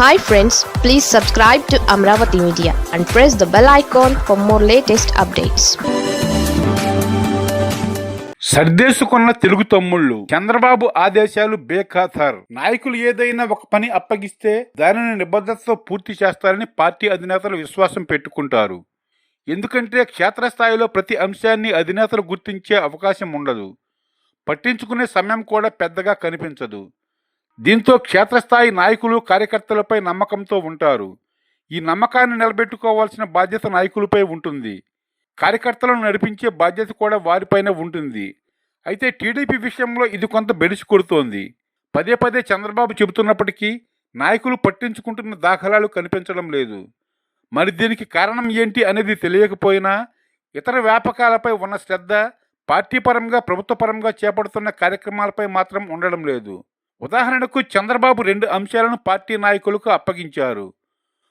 Hi friends please subscribe to Amaravati media and press the bell icon for more latest updates సర్దేసుకున్న Telugu తమ్ముళ్ళు చంద్రబాబు ఆదేశాలు బేఖాతర్. నాయకులు ఏదైనా ఒక పని అప్పగిస్తే దానిని నిబద్ధతతో పూర్తి చేస్తారని పార్టీ అధినేతలు విశ్వాసం పెట్టుకుంటారు. ఎందుకంటే క్షేత్రస్థాయిలో ప్రతి అంశాన్ని అధినేతలు గుర్తించే అవకాశం ఉండదు. పట్టించుకునే సమయం కూడా పెద్దగా కనిపించదు. దీంతో క్షేత్రస్థాయి నాయకులు కార్యకర్తలపై నమ్మకంతో ఉంటారు. ఈ నమ్మకాన్ని నిలబెట్టుకోవాల్సిన బాధ్యత నాయకులపై ఉంటుంది. కార్యకర్తలను నడిపించే బాధ్యత కూడా వారిపైనే ఉంటుంది. అయితే టీడీపీ విషయంలో ఇది కొంత బెడిసి కొడుతోంది. పదే పదే చంద్రబాబు చెబుతున్నప్పటికీ నాయకులు పట్టించుకుంటున్న దాఖలాలు కనిపించడం లేదు. మరి దీనికి కారణం ఏంటి అనేది తెలియకపోయినా ఇతర వ్యాపకాలపై ఉన్న శ్రద్ధ పార్టీ పరంగా చేపడుతున్న కార్యక్రమాలపై మాత్రం ఉండడం లేదు. ఉదాహరణకు చంద్రబాబు రెండు అంశాలను పార్టీ నాయకులకు అప్పగించారు.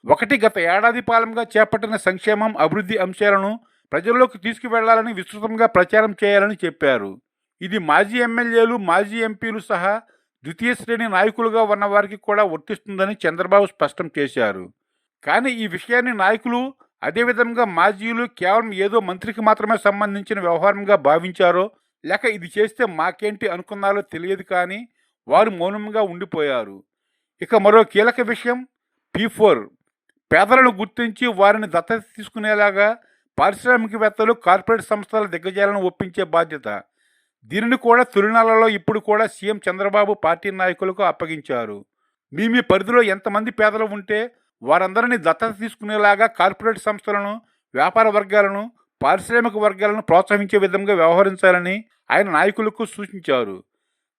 ఒకటి గత ఏడాది పాలంగా చేపట్టిన సంక్షేమం అభివృద్ధి అంశాలను ప్రజల్లోకి తీసుకువెళ్ళాలని విస్తృతంగా ప్రచారం చేయాలని చెప్పారు. ఇది మాజీ ఎమ్మెల్యేలు మాజీ ఎంపీలు సహా ద్వితీయ శ్రేణి నాయకులుగా ఉన్న వారికి కూడా వర్తిస్తుందని చంద్రబాబు స్పష్టం చేశారు. కానీ ఈ విషయాన్ని నాయకులు అదేవిధంగా మాజీలు కేవలం ఏదో మంత్రికి మాత్రమే సంబంధించిన వ్యవహారంగా భావించారో లేక ఇది చేస్తే మాకేంటి అనుకున్నారో తెలియదు కానీ వారు మౌనంగా ఉండిపోయారు. ఇక మరో కీలక విషయం పీ ఫోర్ పేదలను గుర్తించి వారిని దత్తత తీసుకునేలాగా పారిశ్రామికవేత్తలు కార్పొరేట్ సంస్థల దిగ్గజాలను ఒప్పించే బాధ్యత. దీనిని కూడా తొలినాలలో ఇప్పుడు కూడా సీఎం చంద్రబాబు పార్టీ నాయకులకు అప్పగించారు. మీ మీ పరిధిలో ఎంతమంది పేదలు ఉంటే వారందరినీ దత్తత తీసుకునేలాగా కార్పొరేట్ సంస్థలను వ్యాపార వర్గాలను పారిశ్రామిక వర్గాలను ప్రోత్సహించే విధంగా వ్యవహరించాలని ఆయన నాయకులకు సూచించారు.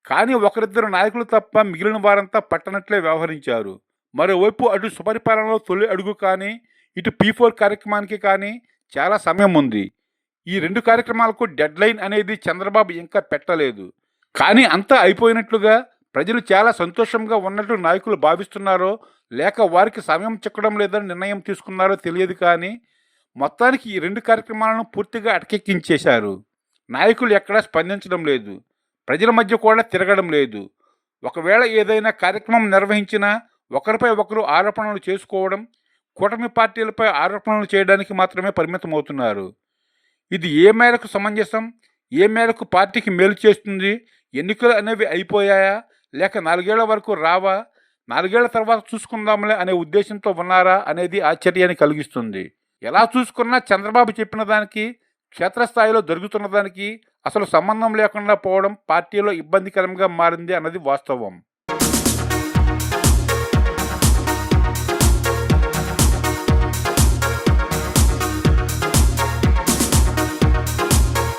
కానీ ఒకరిద్దరు నాయకులు తప్ప మిగిలిన వారంతా పట్టనట్లే వ్యవహరించారు. మరోవైపు అటు సుపరిపాలనలో తొలి అడుగు కానీ ఇటు పీ ఫోర్ కార్యక్రమానికి కానీ చాలా సమయం ఉంది. ఈ రెండు కార్యక్రమాలకు డెడ్ లైన్ అనేది చంద్రబాబు ఇంకా పెట్టలేదు. కానీ అంతా అయిపోయినట్లుగా ప్రజలు చాలా సంతోషంగా ఉన్నట్లు నాయకులు భావిస్తున్నారో లేక వారికి సమయం చిక్కడం లేదని నిర్ణయం తీసుకున్నారో తెలియదు కానీ మొత్తానికి ఈ రెండు కార్యక్రమాలను పూర్తిగా అటకెక్కించేశారు. నాయకులు ఎక్కడా స్పందించడం లేదు. ప్రజల మధ్య కూడా తిరగడం లేదు. ఒకవేళ ఏదైనా కార్యక్రమం నిర్వహించినా ఒకరిపై ఒకరు ఆరోపణలు చేసుకోవడం కూటమి పార్టీలపై ఆరోపణలు చేయడానికి మాత్రమే పరిమితమవుతున్నారు. ఇది ఏ మేరకు సమంజసం ఏ మేరకు పార్టీకి మేలు చేస్తుంది ఎన్నికలు అనేవి అయిపోయాయా లేక నాలుగేళ్ళ వరకు రావా నాలుగేళ్ళ తర్వాత చూసుకుందాంలే అనే ఉద్దేశంతో ఉన్నారా అనేది ఆశ్చర్యాన్ని కలిగిస్తుంది. ఎలా చూసుకున్నా చంద్రబాబు చెప్పిన దానికి క్షేత్రస్థాయిలో జరుగుతున్న దానికి అసలు సంబంధం లేకుండా పోవడం పార్టీలో ఇబ్బందికరంగా మారింది అన్నది వాస్తవం.